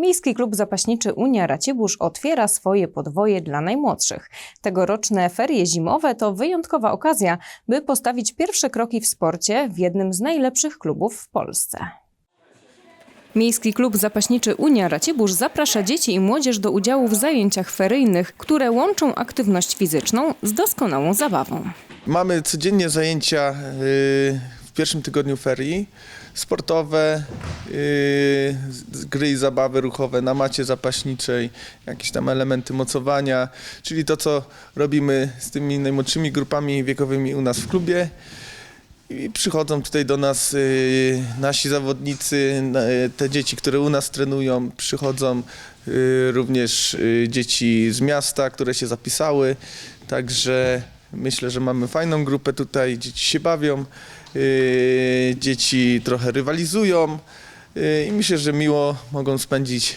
Miejski Klub Zapaśniczy Unia Racibórz otwiera swoje podwoje dla najmłodszych. Tegoroczne ferie zimowe to wyjątkowa okazja, by postawić pierwsze kroki w sporcie w jednym z najlepszych klubów w Polsce. Miejski Klub Zapaśniczy Unia Racibórz zaprasza dzieci i młodzież do udziału w zajęciach feryjnych, które łączą aktywność fizyczną z doskonałą zabawą. Mamy codziennie zajęcia y, pierwszym tygodniu ferii. Sportowe, y, z- gry i zabawy ruchowe na macie zapaśniczej, jakieś tam elementy mocowania, czyli to, co robimy z tymi najmłodszymi grupami wiekowymi u nas w klubie. I przychodzą tutaj do nas y, nasi zawodnicy, te dzieci, które u nas trenują, przychodzą y, również y, dzieci z miasta, które się zapisały. Także myślę, że mamy fajną grupę tutaj. Dzieci się bawią, y, dzieci trochę rywalizują y, i myślę, że miło mogą spędzić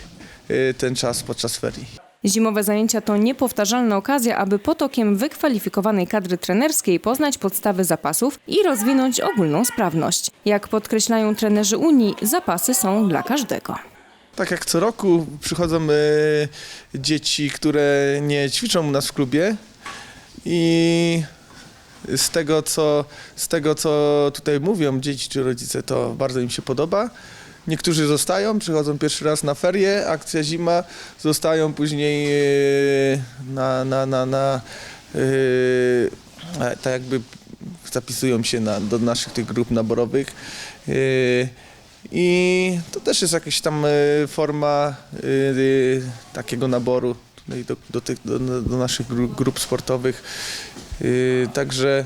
y, ten czas podczas ferii. Zimowe zajęcia to niepowtarzalna okazja, aby potokiem wykwalifikowanej kadry trenerskiej poznać podstawy zapasów i rozwinąć ogólną sprawność. Jak podkreślają trenerzy Unii, zapasy są dla każdego. Tak jak co roku przychodzą e, dzieci, które nie ćwiczą u nas w klubie i z tego, co, z tego, co tutaj mówią dzieci czy rodzice, to bardzo im się podoba. Niektórzy zostają, przychodzą pierwszy raz na ferie, akcja zima, zostają później e, na, na, na, na e, tak jakby zapisują się na, do naszych tych grup naborowych. E, I to też jest jakaś tam forma takiego naboru tutaj do, do, tych, do, do naszych gru- grup sportowych. E, Także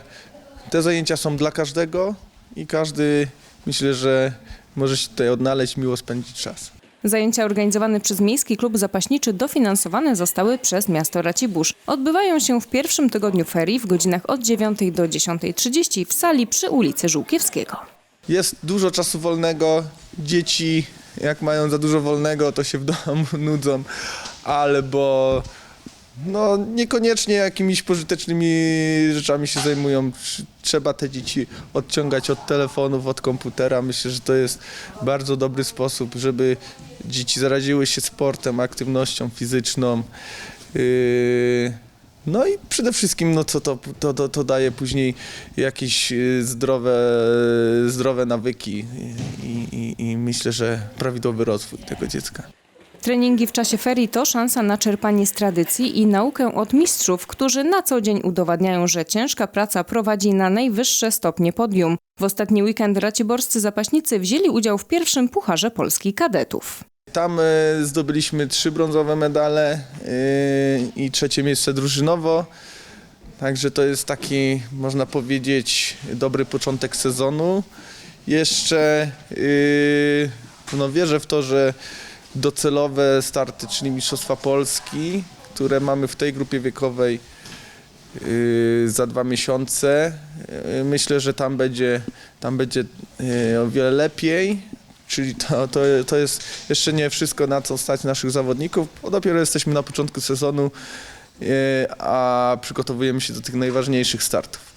te zajęcia są dla każdego i każdy myślę, że może się tutaj odnaleźć, miło spędzić czas. Zajęcia organizowane przez Miejski Klub Zapaśniczy dofinansowane zostały przez miasto Racibórz. Odbywają się w pierwszym tygodniu ferii w godzinach od 9 do 10.30 w sali przy ulicy Żółkiewskiego. Jest dużo czasu wolnego. Dzieci, jak mają za dużo wolnego, to się w domu nudzą, albo no, niekoniecznie jakimiś pożytecznymi rzeczami się zajmują. Tr- Trzeba te dzieci odciągać od telefonów, od komputera. Myślę, że to jest bardzo dobry sposób, żeby dzieci zaraziły się sportem, aktywnością fizyczną. Yy, no i przede wszystkim, no co to, to, to, to daje później jakieś y, zdrowe, zdrowe nawyki i, i, i myślę, że prawidłowy rozwój tego dziecka. Treningi w czasie ferii to szansa na czerpanie z tradycji i naukę od mistrzów, którzy na co dzień udowadniają, że ciężka praca prowadzi na najwyższe stopnie podium. W ostatni weekend raciborscy zapaśnicy wzięli udział w pierwszym Pucharze Polski Kadetów. Tam y, zdobyliśmy trzy brązowe medale y, i trzecie miejsce drużynowo. Także to jest taki, można powiedzieć, dobry początek sezonu. Jeszcze y, no wierzę w to, że docelowe starty, czyli Mistrzostwa Polski, które mamy w tej grupie wiekowej y, za dwa miesiące. Y, Myślę, że tam będzie, tam będzie y, o wiele lepiej. Czyli to, to, to jest jeszcze nie wszystko, na co stać naszych zawodników, bo dopiero jesteśmy na początku sezonu, a przygotowujemy się do tych najważniejszych startów.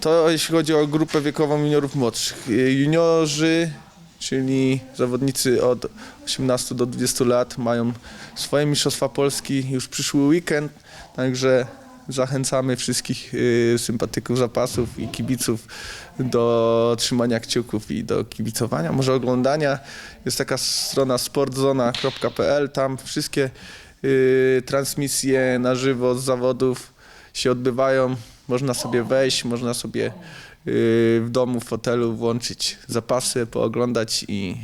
To jeśli chodzi o grupę wiekową juniorów młodszych. Juniorzy, czyli zawodnicy od 18 do 20 lat mają swoje Mistrzostwa Polski już przyszły weekend, także zachęcamy wszystkich y, sympatyków zapasów i kibiców do trzymania kciuków i do kibicowania, może oglądania. Jest taka strona sportzona.pl, tam wszystkie y, transmisje na żywo z zawodów się odbywają. Można sobie wejść, można sobie w domu, w fotelu włączyć zapasy, pooglądać i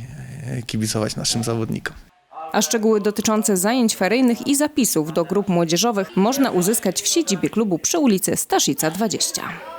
y, kibicować naszym zawodnikom. A szczegóły dotyczące zajęć feryjnych i zapisów do grup młodzieżowych można uzyskać w siedzibie klubu przy ulicy Staszica 20.